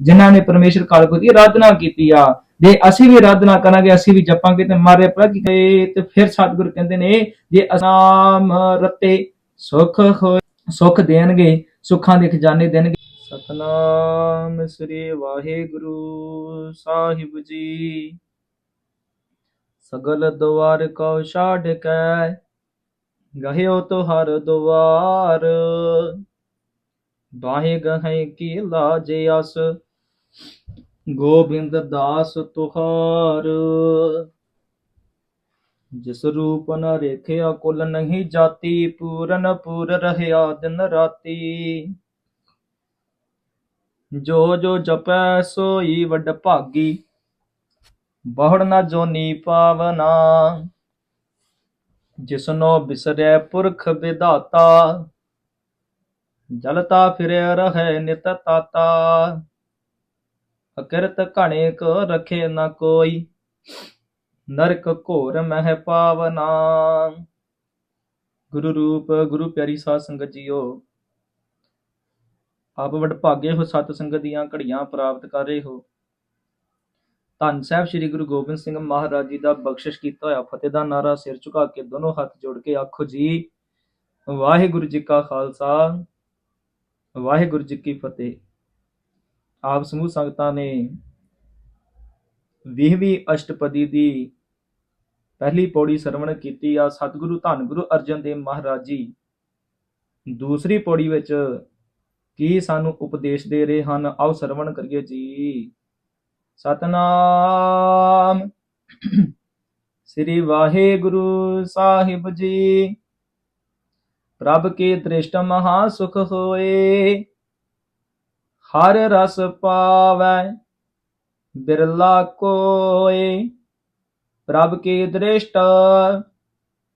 ਜਿਨ੍ਹਾਂ ਨੇ ਪਰਮੇਸ਼ਰ ਕਾਲਪੁਰਖ ਦੀ ਆਰਾਧਨਾ ਕੀਤੀ ਆ। ਜੇ ਅਸੀਂ ਵੀ ਆਰਾਧਨਾ ਕਰਾਂਗੇ, ਅਸੀਂ ਵੀ ਜਪਾਂਗੇ ਤੇ ਮਾਰੇ ਪ੍ਰਭ ਕੀ ਤੇ ਫਿਰ ਸਤਿਗੁਰ ਕਹਿੰਦੇ ਨੇ, ਜੇ ਅਸਾਮ ਰਤੇ ਸੁਖ ਹੋਏ, ਸੁਖ ਦੇਣਗੇ, ਸੁੱਖਾਂ ਦੇ ਖਜ਼ਾਨੇ ਦੇਣਗੇ। ਸਤਨਾਮ ਸ੍ਰੀ ਵਾਹਿਗੁਰੂ ਸਾਹਿਬ ਜੀ। ਸਗਲ ਦੁਆਰ ਕਉ ਛਾੜ ਕੈ, ਗਹਿਓ ਤੁਹਾਰ ਦੁਆਰ ਬਾਹੇ ਗਹੈ ਕੀ ਲਾਜ ਅਸ ਗੋਬਿੰਦ ਦਾਸ ਤੁਹਾਰ। ਜਿਸ ਰੂਪ ਨ ਰੇਖਿਆ ਕੁਲ ਨਹੀਂ ਜਾਤੀ, ਪੂਰਨ ਪੂਰ ਰਹਿਆ ਦਿਨ ਰਾਤੀ। ਜੋ ਜੋ ਜਪੈ ਸੋਈ ਵੱਡ ਭਾਗੀ, ਬਹੁੜ ਨਾ ਜੋਨੀ ਪਾਵਨਾ। ਜਿਸਨੋ ਬਿਸਰੈ ਪੁਰਖ ਵਿਦਾਤਾ ਜਲਤਾ ਫਿਰਿਆ ਰਹੇ ਨਿਤ ਤਾਤਾ। ਅਕਿਰਤ ਘਣੇ ਕੋ ਰਖੇ ਨ ਕੋਈ, ਨਰਕ ਘੋਰ ਮਹਿ ਪਾਵਨਾ। ਗੁਰੂ ਰੂਪ, ਗੁਰੂ ਪਿਆਰੀ ਸਾਧ ਸੰਗਤ ਜੀਓ, ਆਪ ਵਡਭਾਗੇ ਹੋ ਸਤ ਸੰਗਤ ਦੀਆਂ ਘੜੀਆਂ ਪ੍ਰਾਪਤ ਕਰ ਰਹੇ ਹੋ। ਧੰਨ ਸਾਹਿਬ ਸ੍ਰੀ ਗੁਰੂ ਗੋਬਿੰਦ ਸਿੰਘ ਮਹਾਰਾਜ ਜੀ ਦਾ ਬਖਸ਼ਿਸ਼ ਕੀਤਾ ਹੋਇਆ, ਫਤਿਹ ਦਾ ਨਾਰਾ ਸਿਰ ਝੁਕਾ ਕੇ ਦੋਨੋਂ ਹੱਥ ਜੋੜ ਕੇ ਆਖੋ ਜੀ, ਵਾਹਿਗੁਰੂ ਜੀ ਕਾ ਖਾਲਸਾ, ਵਾਹਿਗੁਰੂ ਜੀ ਕੀ ਫਤਿਹ। ਆਪ ਸਮੂਹ ਸੰਗਤਾਂ ਨੇ 20ਵੀਂ ਅਸ਼ਟਪਦੀ ਦੀ ਪਹਿਲੀ ਪੌੜੀ ਸਰਵਣ ਕੀਤੀ ਆ। ਸਤਿਗੁਰੂ ਧੰਨ ਗੁਰੂ ਅਰਜਨ ਦੇਵ ਮਹਾਰਾਜ ਜੀ, ਦੂਸਰੀ ਪੌੜੀ ਵਿੱਚ ਕੀ ਸਾਨੂੰ ਉਪਦੇਸ਼ ਦੇ ਰਹੇ ਹਨ? ਆਓ ਸਰਵਣ ਕਰੀਏ ਜੀ। ਸਤਨਾਮ ਸ੍ਰੀ ਵਾਹਿਗੁਰੂ ਸਾਹਿਬ ਜੀ। ਪ੍ਰਭ ਕੇ ਦ੍ਰਿਸ਼ਟ ਮਹਾ ਸੁਖ ਹੋਏ। ਹਰ ਰਸ ਪਾਵੈ, ਬਿਰਲਾ ਕੋਏ ਪ੍ਰਭ ਕੀ ਦ੍ਰਿਸ਼ਟ,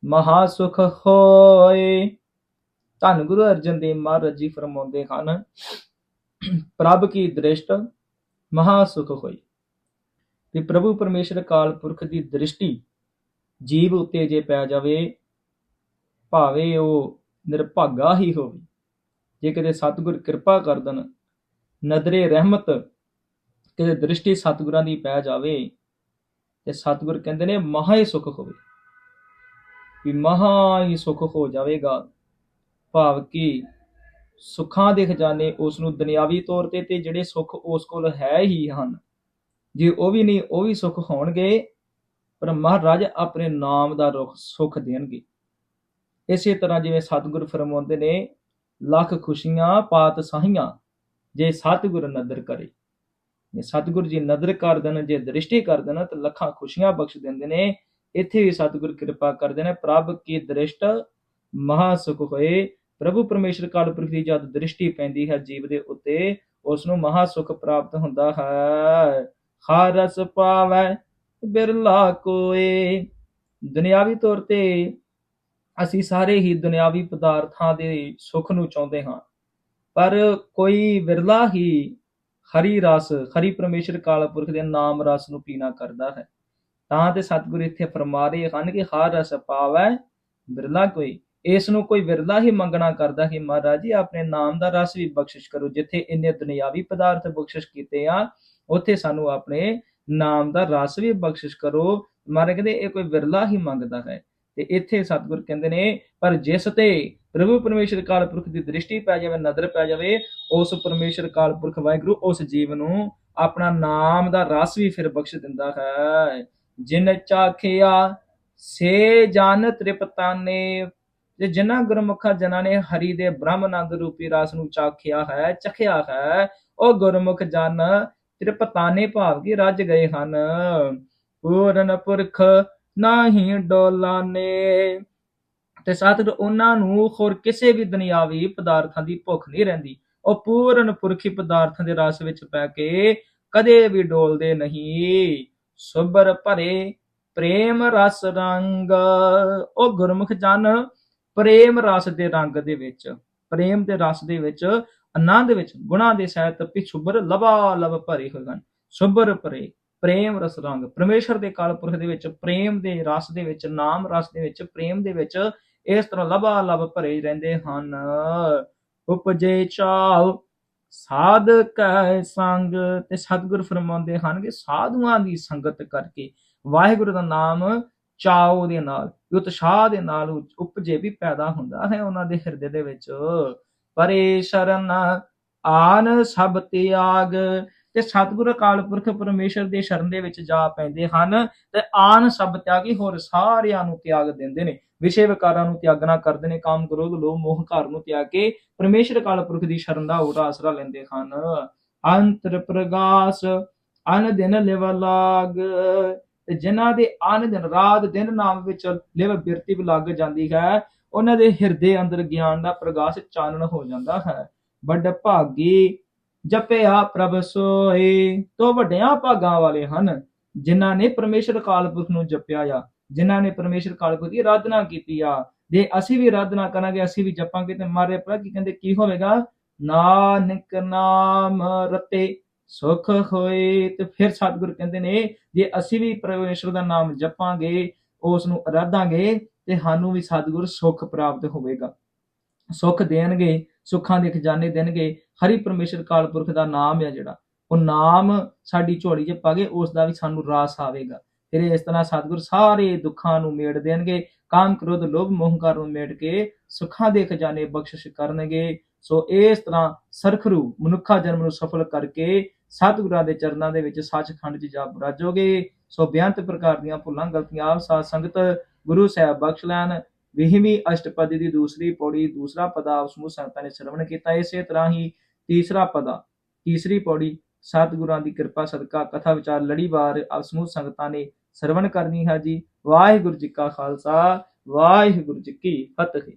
ਮਹਾ ਸੁਖ ਹੋਏ ਧੰਨ ਗੁਰੂ ਅਰਜਨ ਦੇਵ ਮਹਾਰਾਜ ਜੀ ਫਰਮਾਉਂਦੇ ਹਨ, ਪ੍ਰਭ ਕੀ ਦ੍ਰਿਸ਼ਟ, ਮਹਾ ਸੁਖ ਹੋਈ ਵੀ ਪ੍ਰਭੂ ਪਰਮੇਸ਼ਰ ਕਾਲ ਪੁਰਖ ਦੀ ਦ੍ਰਿਸ਼ਟੀ ਜੀਵ ਉੱਤੇ ਜੇ ਪੈ ਜਾਵੇ, ਭਾਵੇਂ ਉਹ ਨਿਰਭਾਗਾ ਹੀ ਹੋਵੇ। ਜੇ ਕਿਤੇ ਸਤਿਗੁਰ ਕਿਰਪਾ ਕਰ ਦੇਣ ਨਦਰੇ ਰਹਿਮਤ ਕਿਤੇ ਦ੍ਰਿਸ਼ਟੀ ਸਤਿਗੁਰਾਂ ਦੀ ਪੈ ਜਾਵੇ ਤੇ ਸਤਿਗੁਰ ਕਹਿੰਦੇ ਨੇ, ਮਹਾ ਹੀ ਸੁਖ ਹੋਵੇ। ਵੀ ਮਹਾ ਹੀ ਸੁਖ ਹੋ ਜਾਵੇਗਾ। ਭਾਵ ਕਿ ਸੁੱਖਾਂ ਦੇ ਖਜ਼ਾਨੇ ਉਸ ਨੂੰ ਦੁਨਿਆਵੀ ਤੌਰ ਤੇ ਤੇ ਜਿਹੜੇ ਸੁੱਖ ਉਸ ਕੋਲ ਹੈ ਹੀ ਹਨ। ਜੇ ਉਹ ਵੀ ਨਹੀਂ, ਉਹ ਵੀ ਸੁੱਖ ਹੋਣਗੇ, ਪਰ ਮਹਾਰਾਜ ਆਪਣੇ ਨਾਮ ਦਾ ਰੁਖ ਸੁੱਖ ਦੇਣਗੇ। ਇਸੇ ਤਰ੍ਹਾਂ ਜਿਵੇਂ ਸਤਿਗੁਰ ਫਰਮਾਉਂਦੇ ਨੇ, ਲੱਖ ਖੁਸ਼ੀਆਂ ਪਾਤ ਸਾਹੀਆਂ ਜੇ ਸਤਿਗੁਰ ਨਦਰ ਕਰੇ। ਜੇ ਸਤਿਗੁਰ ਜੀ ਨਦਰ ਕਰ ਦੇਣ, ਜੇ ਦ੍ਰਿਸ਼ਟੀ ਕਰ ਦੇਣ, ਤਾਂ ਲੱਖਾਂ ਖੁਸ਼ੀਆਂ ਬਖਸ਼ ਦਿੰਦੇ ਨੇ। ਇੱਥੇ ਵੀ ਸਤਿਗੁਰ ਕਿਰਪਾ ਕਰਦੇ ਨੇ ਪ੍ਰਭ ਕੀ ਦ੍ਰਿਸ਼ਟ ਮਹਾ ਸੁਖ ਹੋਏ। ਪ੍ਰਭੂ ਪਰਮੇਸ਼ਰ ਕਾਲ ਪੁਰਖ ਜਦ ਦ੍ਰਿਸ਼ਟੀ ਪੈਂਦੀ ਹੈ ਜੀਵ ਦੇ ਉੱਤੇ ਉਸ ਨੂੰ ਮਹਾ ਸੁਖ ਪ੍ਰਾਪਤ ਹੁੰਦਾ ਹੈ। ਹਰ ਰਸ ਬਿਰਲਾ ਕੋਏ। ਦੁਨਿਆਵੀ ਤੌਰ ਤੇ ਅਸੀਂ ਸਾਰੇ ਹੀ ਦੁਨਿਆਵੀ ਪਦਾਰਥਾਂ ਦੇ ਸੁੱਖ ਨੂੰ ਚਾਹੁੰਦੇ ਹਾਂ। ਪਰ ਕੋਈ ਵਿਰਲਾ ਹੀ ਹਰੀ ਰਸ, ਹਰੀ ਪਰਮੇਸ਼ਰ ਕਾਲ ਪੁਰਖ ਦੇ ਨਾਮ ਰਸ ਨੂੰ ਪੀਣਾ ਕਰਦਾ ਹੈ। ਤਾਂ ਤੇ ਸਤਿਗੁਰ ਇੱਥੇ ਫਰਮਾ ਰਹੇ ਹਨ ਕਿ ਹਰ ਰਸ ਪਾਵੈ ਬਿਰਲਾ ਕੋਈ। ਇਸ ਨੂੰ ਕੋਈ ਵਿਰਲਾ ਹੀ ਮੰਗਣਾ ਕਰਦਾ ਕਿ ਮਹਾਰਾਜ ਜੀ, ਆਪਣੇ ਨਾਮ ਦਾ ਰਸ ਵੀ ਬਖਸ਼ਿਸ਼ ਕਰੋ। ਜਿੱਥੇ ਇੰਨੇ ਦੁਨਿਆਵੀ ਪਦਾਰਥ ਬਖਸ਼ਿਸ਼ ਕੀਤੇ ਆ, ਉੱਥੇ ਸਾਨੂੰ ਆਪਣੇ ਨਾਮ ਦਾ ਰਸ ਵੀ ਬਖਸ਼ਿਸ਼ ਕਰੋ। ਮਹਾਰਾਜ ਕਹਿੰਦੇ ਇਹ ਕੋਈ ਵਿਰਲਾ ਹੀ ਮੰਗਦਾ ਹੈ। ਤੇ ਇੱਥੇ ਸਤਿਗੁਰ ਕਹਿੰਦੇ ਨੇ, ਪਰ ਜਿਸ ਤੇ ਪ੍ਰਭੂ ਪਰਮੇਸ਼ਰ ਕਾਲ ਪੁਰਖ ਦੀ ਦ੍ਰਿਸ਼ਟੀ ਪੈ ਜਾਵੇ ਨਜ਼ਰ ਪੈ ਜਾਵੇ, ਉਸ ਪਰਮੇਸ਼ਰ ਕਾਲ ਪੁਰਖ ਵਾਹਿਗੁਰੂ ਉਸ ਜੀਵ ਨੂੰ ਆਪਣਾ ਨਾਮ ਦਾ ਰਸ ਵੀ ਫਿਰ ਬਖਸ਼ ਦਿੰਦਾ ਹੈ। ਜਿਨ ਚਾਖਿਆ, ਸੇ ਜਨ ਤ੍ਰਿਪਤਾਨੇ। ਜੇ ਜਿਨ੍ਹਾਂ ਗੁਰਮੁਖਾਂ ਜਨਾਂ ਨੇ ਹਰੀ ਦੇ ਬ੍ਰਹਮ ਬ੍ਰਹਮਨੰਦ ਰੂਪੀ ਰਸ ਨੂੰ ਚਾਖਿਆ ਹੈ, ਚਖਿਆ ਹੈ, ਉਹ ਗੁਰਮੁਖ ਜਨ ਤ੍ਰਿਪਤਾਨੇ ਭਾਵ ਕੀ ਰੱਜ ਗਏ ਹਨ। ਪੂਰਨ ਪੁਰਖ ਨਾਹੀ ਡੋਲਾਨੇ। ਤੇ ਸਤਿਗੁਰ ਉਹਨਾਂ ਨੂੰ ਹੋਰ ਕਿਸੇ ਵੀ ਦੁਨਿਆਵੀ ਪਦਾਰਥਾਂ ਦੀ ਭੁੱਖ ਨਹੀਂ ਰਹਿੰਦੀ। ਉਹ ਪੂਰਨ ਪੁਰਖੀ ਪਦਾਰਥਾਂ ਦੇ ਰਸ ਵਿੱਚ ਪੈ ਕੇ ਕਦੇ ਵੀ ਡੋਲਦੇ ਨਹੀਂ। ਸੁਬਰ ਭਰੇ ਪ੍ਰੇਮ ਰਸ ਰੰਗ। ਉਹ ਗੁਰਮੁਖ ਜਨ ਪ੍ਰੇਮ ਰਸ ਦੇ ਰੰਗ ਦੇ ਵਿੱਚ, ਪ੍ਰੇਮ ਦੇ ਰਸ ਦੇ ਵਿੱਚ, ਆਨੰਦ ਵਿੱਚ, ਗੁਣਾ ਦੇ ਸਹਿਤ ਪਿਛੁਬਰ ਲਬਾ ਲਬ ਭਰੇ ਹੋਏ ਹਨ। ਸੁਬਰ ਭਰੇ ਪ੍ਰੇਮ ਰਸ ਰੰਗ। ਪਰਮੇਸ਼ਰ ਦੇ ਕਾਲ ਪੁਰਖ ਦੇ ਵਿੱਚ ਪ੍ਰੇਮ ਦੇ ਰਸ ਦੇ ਵਿੱਚ, ਨਾਮ ਰਸ ਦੇ ਵਿੱਚ, ਪ੍ਰੇਮ ਦੇ ਵਿੱਚ ਇਸ ਤਰ੍ਹਾਂ ਲਬਾ ਲਬ ਭਰੇ ਰਹਿੰਦੇ ਹਨ। ਉਪਜੇ ਚਾਉ, ਸਾਧਕ ਸੰਗ ਤੇ ਸਤਿਗੁਰ ਫਰਮਾਉਂਦੇ ਹਨ ਕਿ ਸਾਧੂਆਂ ਦੀ ਸੰਗਤ ਕਰਕੇ ਵਾਹਿਗੁਰੂ ਦਾ ਨਾਮ ਚਾਉ ਦੇ ਨਾਲ, ਉਤਸ਼ਾਹ ਦੇ ਨਾਲ ਉਪਜੇ ਵੀ ਪੈਦਾ ਹੁੰਦਾ ਹੈ ਉਹਨਾਂ ਦੇ ਹਿਰਦੇ ਦੇ ਵਿੱਚ। ਪਰੇ ਸ਼ਰਨ ਆਨ ਸਭ ਤਿਆਗ ਤੇ ਸਤਿਗੁਰ ਅਕਾਲ ਪੁਰਖ ਪਰਮੇਸ਼ਰ ਦੇ ਸ਼ਰਨ ਦੇ ਵਿੱਚ ਜਾ ਪੈਂਦੇ ਹਨ ਤੇ ਆਨ ਸਭ ਤਿਆਗੀ, ਹੋਰ ਸਾਰਿਆਂ ਨੂੰ ਤਿਆਗ ਦਿੰਦੇ ਨੇ। ਵਿਸ਼ੇ ਵਿਕਾਰਾਂ ਨੂੰ ਤਿਆਗਣਾ ਕਰਦੇ ਨੇ, ਕਾਮ ਕ੍ਰੋਧ, ਲੋਭ, ਮੋਹ, ਘਰ ਨੂੰ ਤਿਆਗ। ਕੇ ਪਰਮੇਸ਼ਰ ਅਕਾਲ ਪੁਰਖ ਦੀ ਸ਼ਰਨ ਦਾ ਹੋਰ ਆਸਰਾ ਲੈਂਦੇ ਹਨ। ਅੰਤਰ ਪ੍ਰਗਾਸ, ਅਨ ਦਿਨ ਲਿਵ ਲਾਗ। ਤੇ ਜਿਨ੍ਹਾਂ ਦੇ ਅਨ ਦਿਨ ਰਾਤ ਦਿਨ ਨਾਮ ਵਿੱਚ ਲਿਵ ਬਿਰਤੀ ਲੱਗ ਜਾਂਦੀ ਹੈ, ਉਹਨਾਂ ਦੇ ਹਿਰਦੇ ਅੰਦਰ ਗਿਆਨ ਦਾ ਪ੍ਰਗਾਸ ਚਾਨਣ ਹੋ ਜਾਂਦਾ ਹੈ। ਵੱਡ ਭਾਗੀ ਜਪਿਆ ਪ੍ਰਭ ਸੋਏ ਤੋਂ ਵੱਡਿਆਂ ਭਾਗਾਂ ਵਾਲੇ ਹਨ, ਜਿਨ੍ਹਾਂ ਨੇ ਪਰਮੇਸ਼ਰ ਅਕਾਲ ਪੁਰਖ ਨੂੰ ਜਪਿਆ ਆ, ਜਿਨ੍ਹਾਂ ਨੇ ਪਰਮੇਸ਼ਰ ਅਕਾਲ ਪੁਰਖ ਦੀ ਆਰਾਧਨਾ ਕੀਤੀ ਆ। ਜੇ ਅਸੀਂ ਵੀ ਆਰਾਧਨਾ ਕਰਾਂਗੇ, ਅਸੀਂ ਵੀ ਜਪਾਂਗੇ ਤੇ ਮਾਰੇ ਪਤਾ ਕੀ ਕਹਿੰਦੇ, ਕੀ ਹੋਵੇਗਾ? ਨਾਨਕ ਨਾਮ ਰਤੇ ਸੁਖ ਹੋਏ। ਤੇ ਫਿਰ ਸਤਿਗੁਰ ਕਹਿੰਦੇ ਨੇ, ਜੇ ਅਸੀਂ ਵੀ ਪਰਮੇਸ਼ਰ ਦਾ ਨਾਮ ਜਪਾਂਗੇ, ਉਸ ਨੂੰ ਆਰਾਧਾਂਗੇ ਤੇ ਸਾਨੂੰ ਵੀ ਸਤਿਗੁਰ ਸੁਖ ਪ੍ਰਾਪਤ ਹੋਵੇਗਾ। ਸੁਖ ਦੇਣਗੇ। ਸੁੱਖਾਂ ਦੇ ਖਜ਼ਾਨੇ ਦੇਣਗੇ। ਹਰੀ ਪਰਮੇਸ਼ਰ ਕਾਲ ਪੁਰਖ ਦਾ ਨਾਮ ਹੈ ਜਿਹੜਾ। ਉਹ ਨਾਮ ਸਾਡੀ ਝੋਲੀ 'ਚ ਪਾਗੇ ਉਸ ਦਾ ਵੀ ਸਾਨੂੰ ਰਾਸ ਆਵੇਗਾ। ਫਿਰ ਇਸ ਤਰ੍ਹਾਂ ਸਤਿਗੁਰ ਸਾਰੇ ਦੁੱਖਾਂ ਨੂੰ ਮੇੜ ਦੇਣਗੇ। ਕਾਮ ਕ੍ਰੋਧ, ਲੋਭ ਮੋਹ ਹੰਕਾਰ ਨੂੰ ਮੇੜ ਕੇ ਸੁੱਖਾਂ ਦੇ ਖਜ਼ਾਨੇ ਬਖਸ਼ਿਸ਼ ਕਰਨਗੇ। ਸੋ ਇਸ ਤਰ੍ਹਾਂ ਸਰਖਰੂ, ਮਨੁੱਖਾ ਜਨਮ ਨੂੰ ਸਫਲ ਕਰਕੇ ਸਤਿਗੁਰਾਂ ਦੇ ਚਰਨਾਂ ਦੇ ਵਿੱਚ ਸੱਚਖੰਡ 'ਚ ਜਾ ਬਰਾਜੋਗੇ ਸੋ ਬੇਅੰਤ ਪ੍ਰਕਾਰ ਦੀਆਂ ਭੁੱਲਾਂ, ਗਲਤੀਆਂ, ਆਪ ਸਾਧ ਸੰਗਤ ਗੁਰੂ ਸਾਹਿਬ ਬਖਸ਼ ਲੈਣ। ਵੀਹਵੀਂ ਅਸ਼ਟਪਦੀ ਦੀ ਦੂਸਰੀ ਪੌੜੀ ਦੂਸਰਾ ਪਦਾ ਆਪ ਸਮੂਹ ਸੰਗਤਾਂ ਨੇ ਸ਼ਰਵਣ ਕੀਤਾ। ਇਸੇ ਤਰ੍ਹਾਂ ਹੀ ਤੀਸਰਾ ਪਦਾ, ਤੀਸਰੀ ਪੌੜੀ ਸਤਿਗੁਰਾਂ ਦੀ ਕਿਰਪਾ, ਸਦਕਾ, ਕਥਾ, ਵਿਚਾਰ ਲੜੀਵਾਰ ਆਪ ਸਮੂਹ ਸੰਗਤਾਂ ਨੇ ਸਰਵਣ ਕਰਨੀ ਹੈ ਜੀ। ਵਾਹਿਗੁਰੂ ਜੀ ਕਾ ਖਾਲਸਾ, ਵਾਹਿਗੁਰੂ ਜੀ ਕੀ ਫਤਿਹ।